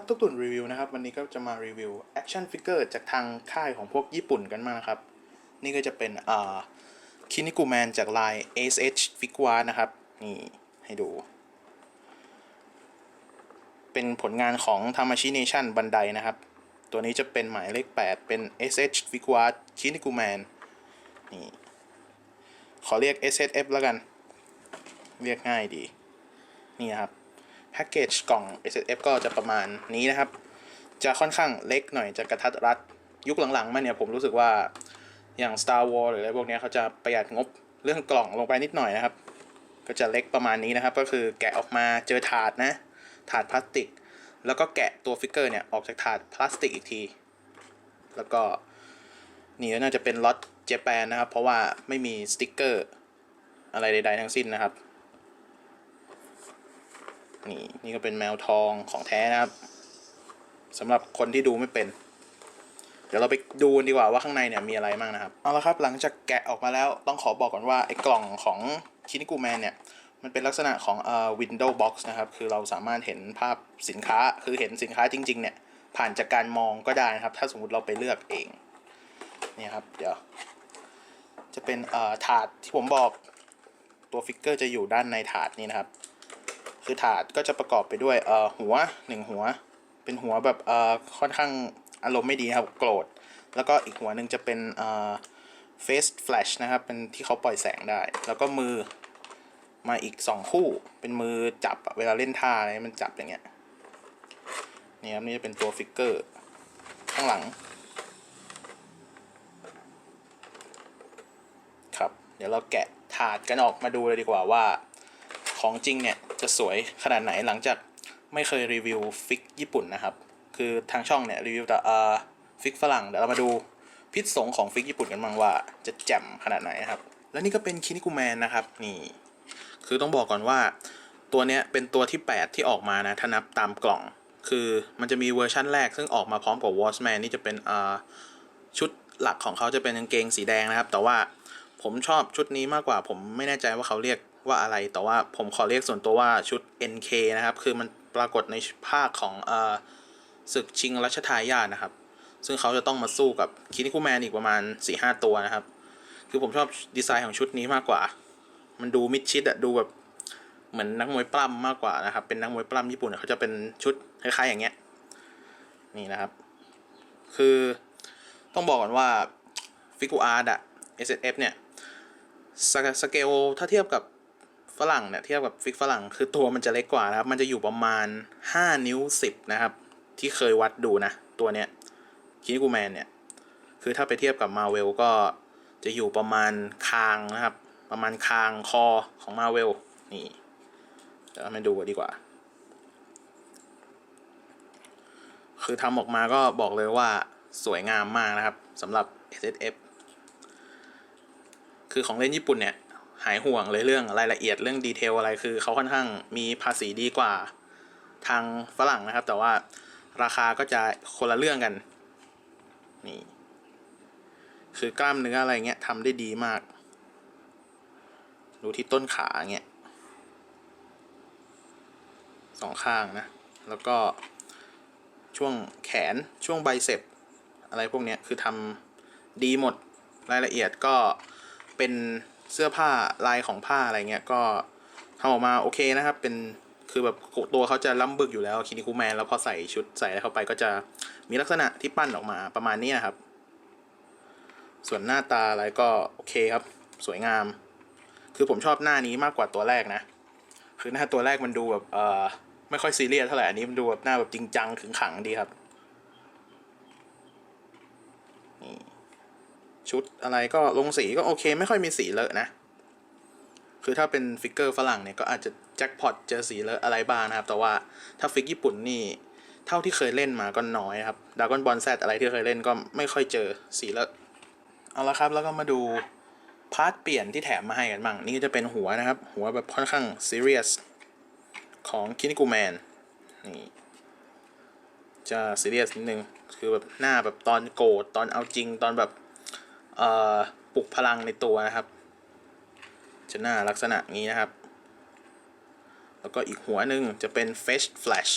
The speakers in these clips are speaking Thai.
สวัสดีครับตุ๊กตุ่นรีวิวนะครับวันนี้ก็จะมารีวิวแอคชั่นฟิกเกอร์จากทางค่ายของพวกญี่ปุ่นกันมานะครับ นี่ก็จะเป็นอ่าคินิกุแมนจากลาย SH f i g u a r นะครับ นี่ ให้ดู เป็นผลงานของ Tamashi Nation บันไดนะครับ ตัวนี้จะเป็นหมายเลข 8 เป็น SH f i g u a r คินิกุแมนนี่ ขอเรียก SHF แล้วกัน เรียกง่ายดี นี่ครับ แพ็กเกจกล่อง S S F ก็จะประมาณนี้นะครับ จะค่อนข้างเล็กหน่อยจะกระทัดรัดยุคหลังๆมาเนี่ยผมรู้สึกว่าอย่าง Star Wars หรืออะไรพวกเนี้ยเขาจะประหยัดงบเรื่องกล่องลงไปนิดหน่อยนะครับ ก็จะเล็กประมาณนี้นะครับ ก็คือแกะออกมาเจอถาดนะ ถาดพลาสติก แล้วก็แกะตัวฟิกเกอร์เนี่ยออกจากถาดพลาสติกอีกที แล้วก็นี่น่าจะเป็นล็อตเจแปนนะครับ เพราะว่าไม่มีสติกเกอร์อะไรใดๆทั้งสิ้นนะครับ นี่นี่ก็เป็นแมวทองของแท้นะครับสำหรับคนที่ดูไม่เป็น เดี๋ยวเราไปดูดีกว่าว่าข้างในเนี่ยมีอะไรบ้างนะครับเอาละครับหลังจากแกะออกมาแล้วต้องขอบอกก่อนว่าไอ้กล่องของคินิกูแมนเนี่ยมันเป็นลักษณะของเอ่อ window box นะครับ คือเราสามารถเห็นภาพสินค้า คือเห็นสินค้าจริง ๆ เนี่ย ผ่านจากการมองก็ได้นะครับ ถ้าสมมุติเราไปเลือกเองเนี่ครับ เดี๋ยว จะเป็นเอ่อถาดที่ผมบอก ตัวฟิกเกอร์จะอยู่ด้านในถาดนี้นะครับ คือถาดก็จะประกอบไปด้วยเอ่อหัวหนึ่งหัว เป็นหัวแบบเอ่อค่อนข้างอารมณ์ไม่ดีครับโกรธแล้วก็อีกหัวหนึ่งจะเป็นเอ่อ face flash นะครับเป็นที่เขาปล่อยแสงได้ แล้วก็มือมาอีกสองคู่เป็นมือจับเวลาเล่นท่าอะไรมันจับอย่างเงี้ยนี่ครับนี่จะเป็นตัวฟิกเกอร์ข้างหลังครับ เดี๋ยวเราแกะถาดกันออกมาดูเลยดีกว่าว่าของจริงเนี่ย จะสวยขนาดไหนหลังจากไม่เคยรีวิวฟิกญี่ปุ่นนะครับ คือทางช่องเนี่ยรีวิวแต่เอ่อฟิกฝรั่งเดี๋ยวเรามาดูพิษสงของฟิกญี่ปุ่นกันบ้างว่าจะแจ่มขนาดไหนครับ และนี่ก็เป็นคินิกุแมนนะครับนี่ คือต้องบอกก่อนว่า ตัวเนี้ยเป็นตัวที่ 8 ที่ออกมานะถ้านับตามกล่อง คือมันจะมีเวอร์ชั่นแรกซึ่งออกมาพร้อมกับวอชแมนนี่จะเป็นอ่าชุดหลักของเขาจะเป็นกางเกงสีแดงนะครับ แต่ว่าผมชอบชุดนี้มากกว่าผมไม่แน่ใจว่าเขาเรียก ว่าอะไรแต่ว่าผมขอเรียกส่วนตัวว่าชุด NK นะครับ คือมันปรากฏในภาคของเอ่อศึกชิงรัชทายาทนะครับ ซึ่งเขาจะต้องมาสู้กับคินิคุแมนอีกประมาณ 4-5 ตัวนะครับ คือผมชอบดีไซน์ของชุดนี้มากกว่า มันดูมิดชิดอะดูแบบเหมือนนักมวยปล้ำมากกว่านะครับ เป็นนักมวยปล้ำญี่ปุ่นเขาจะเป็นชุดคล้ายๆอย่างเงี้ย นี่นะครับ คือต้องบอกก่อนว่าฟิกูอาร์ดอะ S F เนี่ยสสเกลถ้าเทียบกับ ฝรั่งเนี่ยเทียบกับฟิกฝรั่งคือตัวมันจะเล็กกว่านะครับ มันจะอยู่ประมาณ 5 นิ้ว 10 นะครับ ที่เคยวัดดูนะ ตัวเนี้ยคินิกูแมนเนี่ย คือถ้าไปเทียบกับมาเวลก็จะอยู่ประมาณคางนะครับ ประมาณคางคอของมาเวลนี่เดี๋ยวมาดูกันดีกว่า คือทำออกมาก็บอกเลยว่าสวยงามมากนะครับสำหรับ S S F คือของเล่นญี่ปุ่นเนี่ย หายห่วงเลยเรื่องรายละเอียดเรื่องดีเทลอะไรคือเขาค่อนข้างมีภาษีดีกว่าทางฝรั่งนะครับ แต่ว่าราคาก็จะคนละเรื่องกันนี่คือกล้ามเนื้ออะไรเงี้ยทำได้ดีมาก ดูที่ต้นขาเงี้ยสองข้างนะ แล้วก็ช่วงแขนช่วงไบเซปอะไรพวกเนี้ยคือทำดีหมดรายละเอียดก็เป็น เสื้อผ้าลายของผ้าอะไรเงี้ยก็ทำออกมาโอเคนะครับ เป็นคือแบบตัวเขาจะล้ำบึกอยู่แล้วคินิคูแมนแล้วพอใส่ชุดใส่อะไรเข้าไปก็จะมีลักษณะที่ปั้นออกมาประมาณนี้นครับ ส่วนหน้าตาอะไรก็โอเคครับ สวยงาม คือผมชอบหน้านี้มากกว่าตัวแรกนะ คือหน้าตัวแรกมันดูแบบเออไม่ค่อยซีเรียสเท่าไหร่อันนี้มันดูแบบหน้าแบบจริงจังขึงขังดีครับ ชุดอะไรก็ลงสีก็โอเค ไม่ค่อยมีสีเลอะนะ คือถ้าเป็นฟิกเกอร์ฝรั่งเนี่ยก็อาจจะแจ็คพอตเจอสีเลอะอะไรบ้างนะครับ แต่ว่าถ้าฟิกญี่ปุ่นนี่เท่าที่เคยเล่นมาก็น้อยครับดากอนบอลแซดอะไรที่เคยเล่นก็ไม่ค่อยเจอสีเลอะเอาละครับแล้วก็มาดูพาร์ทเปลี่ยนที่แถมมาให้กันบ้างนี่ก็จะเป็นหัวนะครับ หัวแบบค่อนข้างซีเรียสของคินิกูแมนนี่จะซีเรียสนิดนึง คือแบบหน้าแบบตอนโกรธตอนเอาจริงตอนแบบ ปลุกพลังในตัวนะครับ จะหน้าลักษณะนี้นะครับ แล้วก็อีกหัวหนึ่งจะเป็น Fetch Flash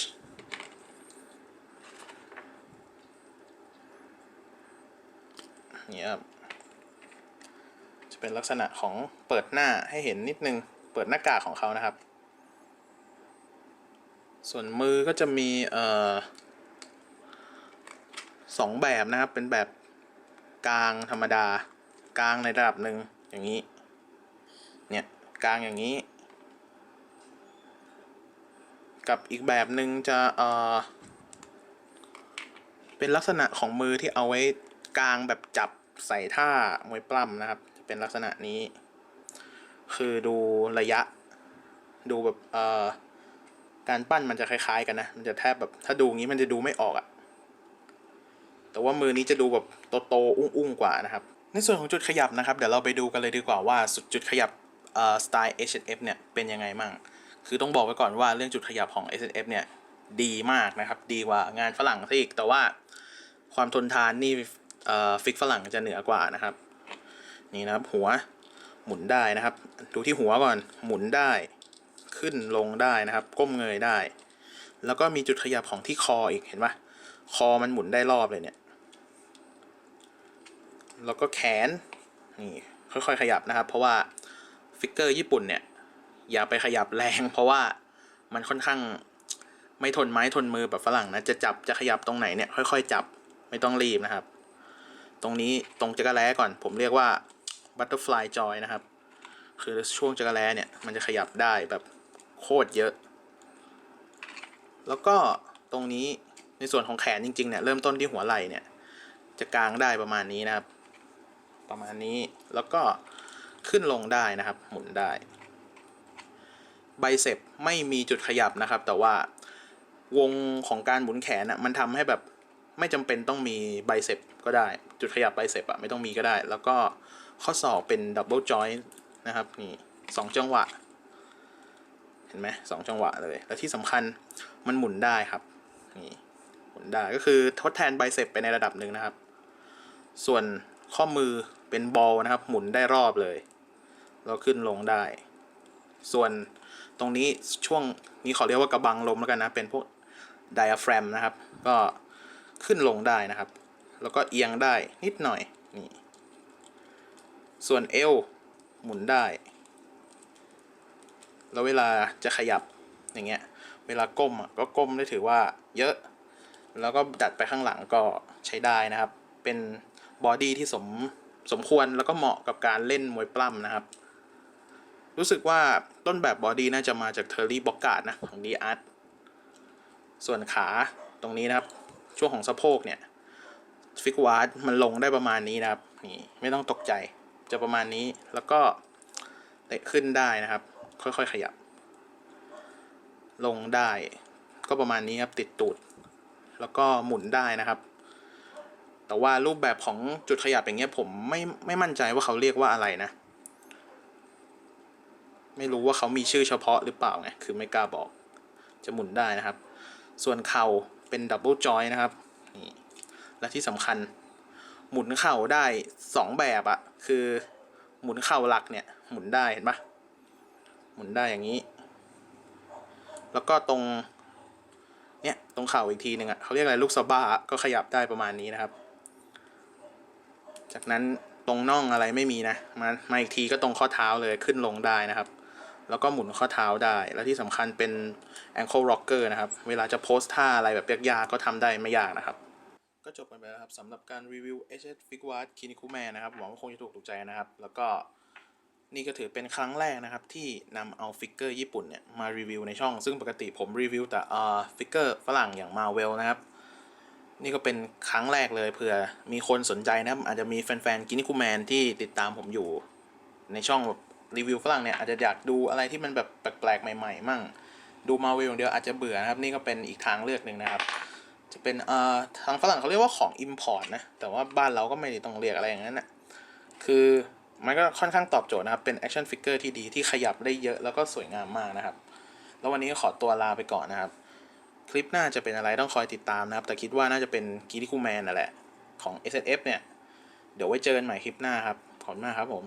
นี่ครับ จะเป็นลักษณะของเปิดหน้าให้เห็นนิดนึง เปิดหน้ากากของเขานะครับ ส่วนมือก็จะมีสองแบบนะครับ เป็นแบบ กลางธรรมดา กลางในระดับหนึ่งอย่างนี้ เนี่ยกลางอย่างนี้ กับอีกแบบหนึ่งจะเอ่อเป็นลักษณะของมือที่เอาไว้กลางแบบจับใส่ท่ามวยปล้ำนะครับ จะเป็นลักษณะนี้ คือดูระยะ ดูแบบเอ่อการปั้นมันจะคล้ายๆกันนะ มันจะแทบแบบถ้าดูงี้มันจะดูไม่ออกอะ แต่ว่ามือนี้จะดูแบบโตๆอุ้งๆกว่านะครับ ในส่วนของจุดขยับนะครับ เดี๋ยวเราไปดูกันเลยดีกว่าว่าสุดจุดขยับสไตล์ H&F เนี่ยเป็นยังไงมั่ง คือต้องบอกไว้ก่อนว่าเรื่องจุดขยับของ S&F เนี่ยดีมากนะครับ ดีกว่างานฝรั่งซะอีก แต่ว่าความทนทานนี่ฟิกฝรั่งจะเหนือกว่านะครับ นี่นะครับหัวหมุนได้นะครับ ดูที่หัวก่อนหมุนได้ขึ้นลงได้นะครับ ก้มเงยได้ แล้วก็มีจุดขยับของที่คออีกเห็นปะคอมันหมุนได้รอบเลยเนี่ย แล้วก็แขนนี่ค่อยๆขยับนะครับ เพราะว่าฟิกเกอร์ญี่ปุ่นเนี่ย อย่าไปขยับแรง เพราะว่ามันค่อนข้างไม่ทนไม้ทนมือแบบฝรั่งนะจะจับจะขยับตรงไหนเนี่ยค่อย ๆ จับไม่ต้องรีบนะครับ ตรงนี้ตรงจักรแล้ก่อน ผมเรียกว่า butterfly joy นะครับ คือช่วงจักรแล้เนี่ย มันจะขยับได้แบบโคตรเยอะ แล้วก็ตรงนี้ในส่วนของแขนจริงๆเนี่ยเริ่มต้นที่หัวไหล่เนี่ย จะกลางได้ประมาณนี้นะครับ ประมาณนี้แล้วก็ขึ้นลงได้นะครับ หมุนได้ไบเซปไม่มีจุดขยับนะครับ แต่ว่าวงของการหมุนแขนอะมันทำให้แบบไม่จำเป็นต้องมีไบเซปก็ได้ จุดขยับไบเซปอะไม่ต้องมีก็ได้ แล้วก็ข้อศอกเป็นดับเบิลจอยนะครับนี่สองจังหวะ เห็นไหมสองจังหวะเลย และที่สำคัญมันหมุนได้ครับนี่หมุนได้ก็คือทดแทนไบเซปไปในระดับหนึ่งนะครับ ส่วน ข้อมือเป็นบอลนะครับ หมุนได้รอบเลย เราขึ้นลงได้ ส่วนตรงนี้ช่วงนี้ขอเรียกว่ากระบังลมแล้วกันนะ เป็นพวกไดอะแฟรมนะครับ ก็ขึ้นลงได้นะครับ แล้วก็เอียงได้นิดหน่อยนี่ส่วนเอวหมุนได้ แล้วเวลาจะขยับอย่างเงี้ย เวลาก้มอะก็ก้มได้ถือว่าเยอะ แล้วก็ดัดไปข้างหลังก็ใช้ได้นะครับ เป็น บอดี้ที่สมสมควรแล้วก็เหมาะกับการเล่นมวยปล้ำนะครับ รู้สึกว่าต้นแบบบอดี้น่าจะมาจากเทอร์รี่บ็อกการ์ดนะของดีอาร์ตส่วนขาตรงนี้นะครับ ช่วงของสะโพกเนี่ยฟิกวาร์ดมันลงได้ประมาณนี้นะครับนี่ไม่ต้องตกใจจะประมาณนี้แล้วก็เตะขึ้นได้นะครับ ค่อยๆขยับ ลงได้ ก็ประมาณนี้ครับติดตูด แล้วก็หมุนได้นะครับ แต่ว่ารูปแบบของจุดขยับอย่างเงี้ยผมไม่ไม่มั่นใจว่าเขาเรียกว่าอะไรนะ ไม่รู้ว่าเขามีชื่อเฉพาะหรือเปล่าไงคือไม่กล้าบอก จะหมุนได้นะครับ ส่วนเข่าเป็นดับเบิลจอยนะครับนี่และที่สำคัญ หมุนเข่าได้สองแบบอะคือหมุนเข่าหลักเนี่ย หมุนได้เห็นปะหมุนได้อย่างนี้ แล้วก็ตรงเนี่ยตรงเข่าอีกทีหนึ่งอะเขาเรียกอะไรลูกสะบ้าก็ขยับได้ประมาณนี้นะครับ จากนั้นตรงน่องอะไรไม่มีนะมามาอีกทีก็ตรงข้อเท้าเลยขึ้นลงได้นะครับ แล้วก็หมุนข้อเท้าได้ แล้วที่สำคัญเป็น ankle rocker นะครับ เวลาจะโพสท่าอะไรแบบยากๆก็ทำได้ไม่ยากนะครับ ก็จบไปแล้วครับสำหรับการรีวิว HS f i g w a r d Kinikuman นะครับหวังว่าคงจะถูกถูกใจนะครับ แล้วก็นี่ก็ถือเป็นครั้งแรกนะครับ ที่นำเอาฟิกเกอร์ญี่ปุ่นเนี่ยมารีวิวในช่อง ซึ่งปกติผมรีวิวแต่เอ่อฟิกเกอร์ฝรั่งอย่าง Marvel นะครับ นี่ก็เป็นครั้งแรกเลยเผื่อมีคนสนใจนะครับ อาจจะมีแฟนๆกินิคูแมนที่ติดตามผมอยู่ ในช่องแบบรีวิวฝรั่งเนี่ยอาจจะอยากดูอะไรที่มันแบบแปลกๆใหม่ๆ มั่ง ดูมาเวลอย่างเดียวอาจจะเบื่อนะครับ นี่ก็เป็นอีกทางเลือกหนึ่งนะครับ จะเป็นเอ่อทางฝรั่งเขาเรียกว่าของ Import นะ แต่ว่าบ้านเราก็ไม่ได้ต้องเรียกอะไรอย่างนั้นนะคือมันก็ค่อนข้างตอบโจทย์นะครับ เป็น action figure ที่ดีที่ขยับได้เยอะแล้วก็สวยงามมากนะครับ แล้ววันนี้ก็ขอตัวลาไปก่อนนะครับ ลิปหน้าจะเป็นอะไรต้องคอยติดตามนะครับ แต่คิดว่าน่าจะเป็นกีริคูแมนนั่นแหละ ของ S F เนี่ย เดี๋ยวไว้เจอกันใหม่คลิปหน้าครับ ขอบคุณมากครับผม